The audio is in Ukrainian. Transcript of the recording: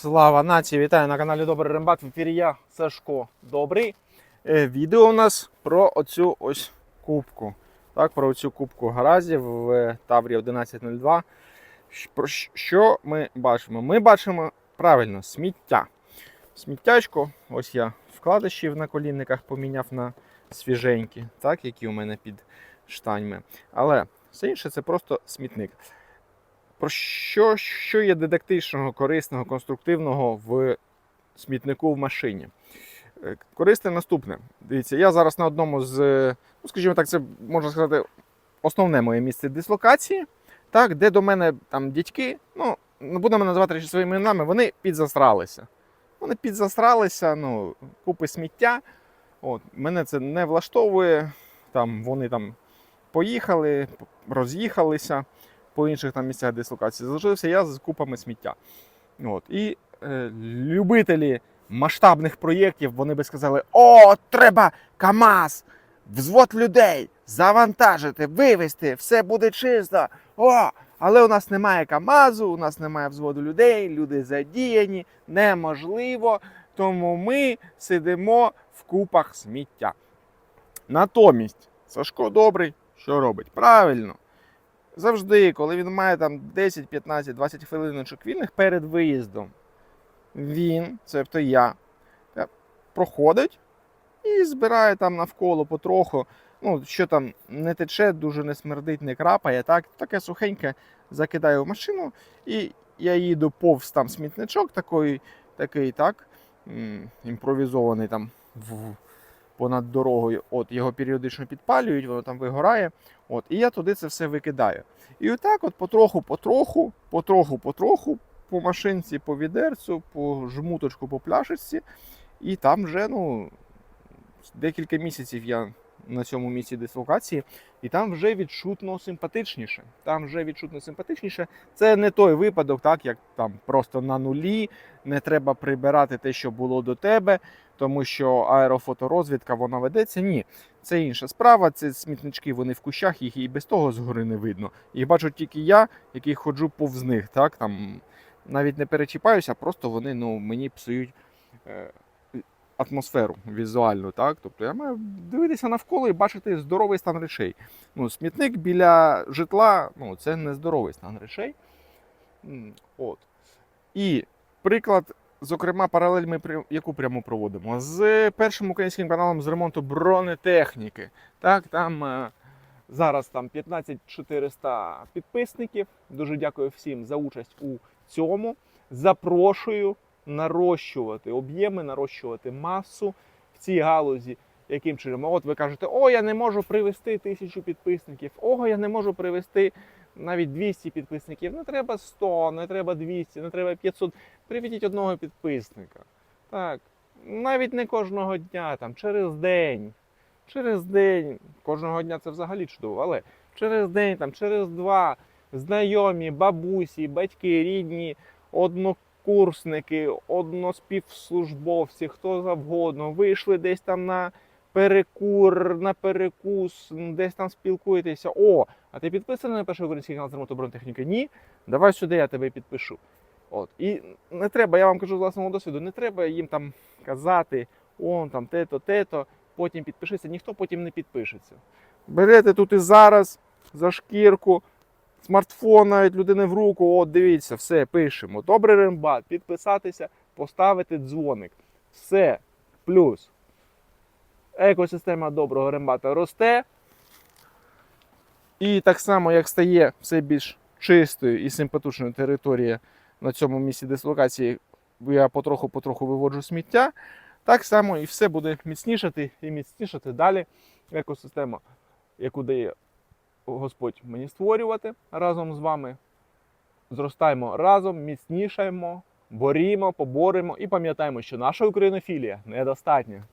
Слава нації! Вітаю на каналі Добрий Рембат. В ефірі я Сашко Добрий. Е, Відео у нас про оцю ось кубку. Так, про оцю кубку гаразів в Таврі 1102. Про що ми бачимо? Ми бачимо правильно сміття. Сміттячко, ось я вкладиші в наколінниках поміняв на свіженькі, так, які у мене під штаньми. Але все інше це просто смітник. Про що, що є дидактичного, корисного, конструктивного в смітнику в машині? Е, Корисне наступне. Дивіться, я зараз на одному з, е, ну скажімо так, це можна сказати, основне моє місце дислокації, так, де до мене там дядьки, ну, будемо називати речі своїми іменами, вони підзасралися. Вони підзасралися, ну, купи сміття. От, мене це не влаштовує. Там вони там поїхали, роз'їхалися по інших там місцях дислокації. Залишився я з купами сміття. От. І е, любителі масштабних проєктів вони би сказали: О, треба КАМАЗ, взвод людей, завантажити, вивезти, все буде чисто. О! Але у нас немає КАМАЗу, у нас немає взводу людей, люди задіяні, неможливо. Тому ми сидимо в купах сміття. Натомість, Сашко добрий, що робить? Правильно. Завжди, коли він має там 10, 15, 20 хвилиночок вільних перед виїздом, він, тобто я, проходить і збирає там навколо потроху. Ну, що там не тече, дуже не смердить, не крапає, так, таке сухеньке закидаю в машину, і я їду повз там смітничок такий, такий так, імпровізований там понад дорогою. От його періодично підпалюють, воно там вигорає. От, і я туди це все викидаю. І отак, от потроху, потроху, потроху, потроху, по машинці, по відерцю, по жмуточку, по пляшечці. І там вже ну, декілька місяців я на цьому місці дислокації, і там вже відчутно симпатичніше. Там вже відчутно симпатичніше. Це не той випадок, так як там просто на нулі, не треба прибирати те, що було до тебе, тому що аерофоторозвідка вона ведеться. Ні, це інша справа. Це смітнички, вони в кущах, їх і без того згори не видно. Їх бачу тільки я, який ходжу повз них. Так там навіть не перечіпаюся, просто вони ну, мені псують. Атмосферу візуальну, так? Тобто я маю дивитися навколо і бачити здоровий стан речей. Ну, смітник біля житла ну, це не здоровий стан речей. От. І приклад, зокрема, паралель ми яку прямо проводимо з першим українським каналом з ремонту бронетехніки. Так, там е, зараз там 15400 підписників. Дуже дякую всім за участь у цьому. Запрошую нарощувати об'єми, нарощувати масу в цій галузі. Яким чином? От ви кажете, о, я не можу привести тисячу підписників, о, я не можу привести навіть 200 підписників. Не треба 100, не треба 200, не треба 500. Приведіть одного підписника. Так, навіть не кожного дня, там, через день. Через день, кожного дня це взагалі чудово, але через день, там, через два, знайомі, бабусі, батьки, рідні, однокурсники, односпівслужбовці, хто завгодно, вийшли десь там на перекур, на перекус, десь там спілкуєтеся. О, а ти підписаний на перший український канал з ремонту? Ні? Давай сюди, я тебе підпишу. От. І не треба, я вам кажу з власного досвіду, не треба їм там казати, он там те-то, те-то, потім підпишися. Ніхто потім не підпишеться. Берете тут і зараз за шкірку, смартфон навіть людини в руку, от дивіться, все, пишемо. Добрий рембат, підписатися, поставити дзвоник. Все, плюс. Екосистема доброго рембата росте. І так само, як стає все більш чистою і симпатичною територія на цьому місці дислокації, я потроху-потроху виводжу сміття. Так само і все буде міцнішати і міцнішати далі. Екосистема, яку дає Господь мені створювати разом з вами. Зростаємо разом, міцнішаємо, борімо, поборемо і пам'ятаємо, що наша українофілія недостатня.